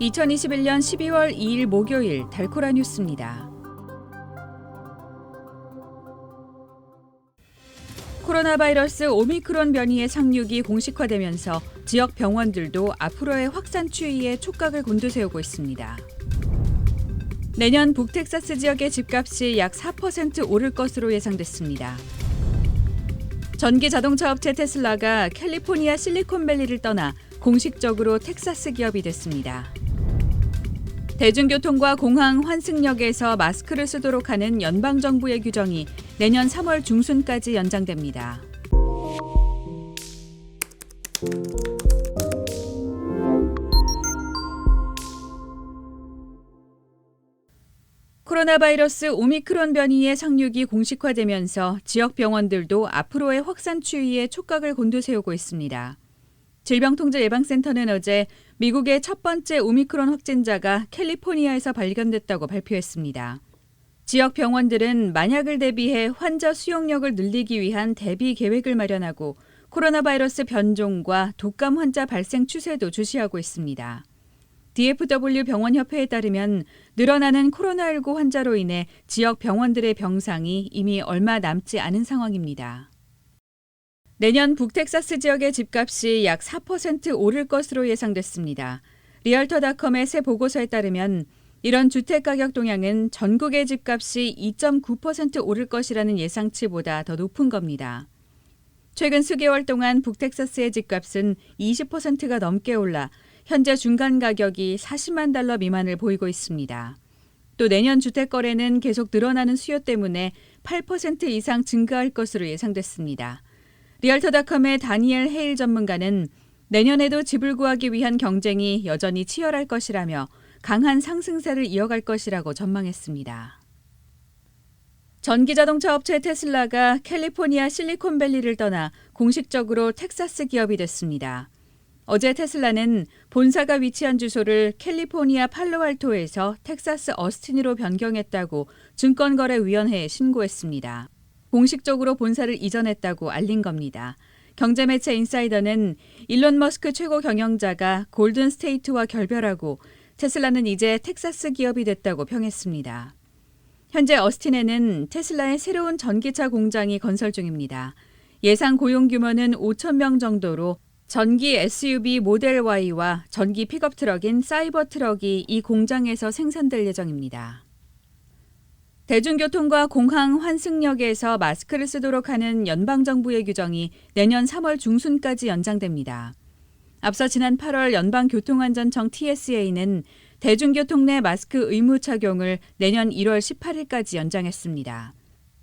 2021년 12월 2일 목요일 달코라 뉴스입니다. 코로나 바이러스 오미크론 변이의 상륙이 공식화되면서 지역 병원들도 앞으로의 확산 추이에 촉각을 곤두세우고 있습니다. 내년 북텍사스 지역의 집값이 약 4% 오를 것으로 예상됐습니다. 전기 자동차 업체 테슬라가 캘리포니아 실리콘밸리를 떠나 공식적으로 텍사스 기업이 됐습니다. 대중교통과 공항 환승역에서 마스크를 쓰도록 하는 연방 정부의 규정이 내년 3월 중순까지 연장됩니다. 코로나 바이러스 오미크론 변이의 상륙이 공식화되면서 지역 병원들도 앞으로의 확산 추이에 촉각을 곤두세우고 있습니다. 질병통제예방센터는 어제 미국의 첫 번째 오미크론 확진자가 캘리포니아에서 발견됐다고 발표했습니다. 지역 병원들은 만약을 대비해 환자 수용력을 늘리기 위한 대비 계획을 마련하고 코로나 바이러스 변종과 독감 환자 발생 추세도 주시하고 있습니다. DFW 병원협회에 따르면 늘어나는 코로나19 환자로 인해 지역 병원들의 병상이 이미 얼마 남지 않은 상황입니다. 내년 북텍사스 지역의 집값이 약 4% 오를 것으로 예상됐습니다. 리얼터닷컴의 새 보고서에 따르면 이런 주택 가격 동향은 전국의 집값이 2.9% 오를 것이라는 예상치보다 더 높은 겁니다. 최근 수개월 동안 북텍사스의 집값은 20%가 넘게 올라 현재 중간 가격이 40만 달러 미만을 보이고 있습니다. 또 내년 주택 거래는 계속 늘어나는 수요 때문에 8% 이상 증가할 것으로 예상됐습니다. 리얼터닷컴의 다니엘 헤일 전문가는 내년에도 집을 구하기 위한 경쟁이 여전히 치열할 것이라며 강한 상승세를 이어갈 것이라고 전망했습니다. 전기자동차 업체 테슬라가 캘리포니아 실리콘밸리를 떠나 공식적으로 텍사스 기업이 됐습니다. 어제 테슬라는 본사가 위치한 주소를 캘리포니아 팔로알토에서 텍사스 어스틴으로 변경했다고 증권거래위원회에 신고했습니다. 공식적으로 본사를 이전했다고 알린 겁니다. 경제매체 인사이더는 일론 머스크 최고 경영자가 골든 스테이트와 결별하고 테슬라는 이제 텍사스 기업이 됐다고 평했습니다. 현재 어스틴에는 테슬라의 새로운 전기차 공장이 건설 중입니다. 예상 고용 규모는 5천 명 정도로 전기 SUV 모델 Y와 전기 픽업 트럭인 사이버 트럭이 이 공장에서 생산될 예정입니다. 대중교통과 공항 환승역에서 마스크를 쓰도록 하는 연방정부의 규정이 내년 3월 중순까지 연장됩니다. 앞서 지난 8월 연방교통안전청 TSA는 대중교통 내 마스크 의무 착용을 내년 1월 18일까지 연장했습니다.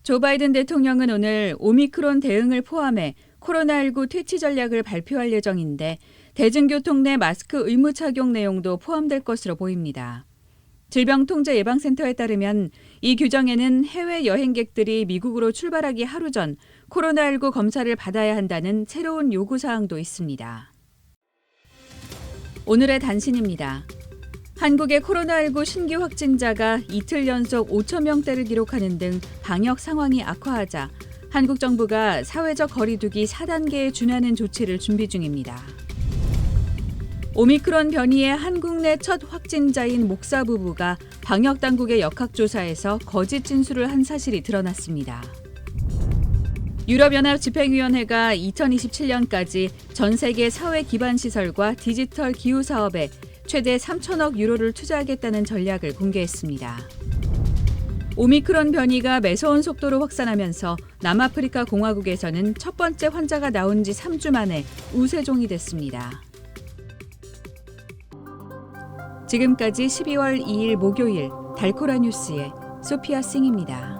조 바이든 대통령은 오늘 오미크론 대응을 포함해 코로나19 퇴치 전략을 발표할 예정인데 대중교통 내 마스크 의무 착용 내용도 포함될 것으로 보입니다. 질병통제예방센터에 따르면 이 규정에는 해외 여행객들이 미국으로 출발하기 하루 전 코로나19 검사를 받아야 한다는 새로운 요구 사항도 있습니다. 오늘의 단신입니다. 한국의 코로나19 신규 확진자가 이틀 연속 5천 명대를 기록하는 등 방역 상황이 악화하자 한국 정부가 사회적 거리두기 4단계에 준하는 조치를 준비 중입니다. 오미크론 변이의 한국 내 첫 확진자인 목사 부부가 방역 당국의 역학조사에서 거짓 진술을 한 사실이 드러났습니다. 유럽연합 집행위원회가 2027년까지 전 세계 사회 기반 시설과 디지털 기후 사업에 최대 3천억 유로를 투자하겠다는 전략을 공개했습니다. 오미크론 변이가 매서운 속도로 확산하면서 남아프리카 공화국에서는 첫 번째 환자가 나온 지 3주 만에 우세종이 됐습니다. 지금까지 12월 2일 목요일 달코라 뉴스의 소피아 싱입니다.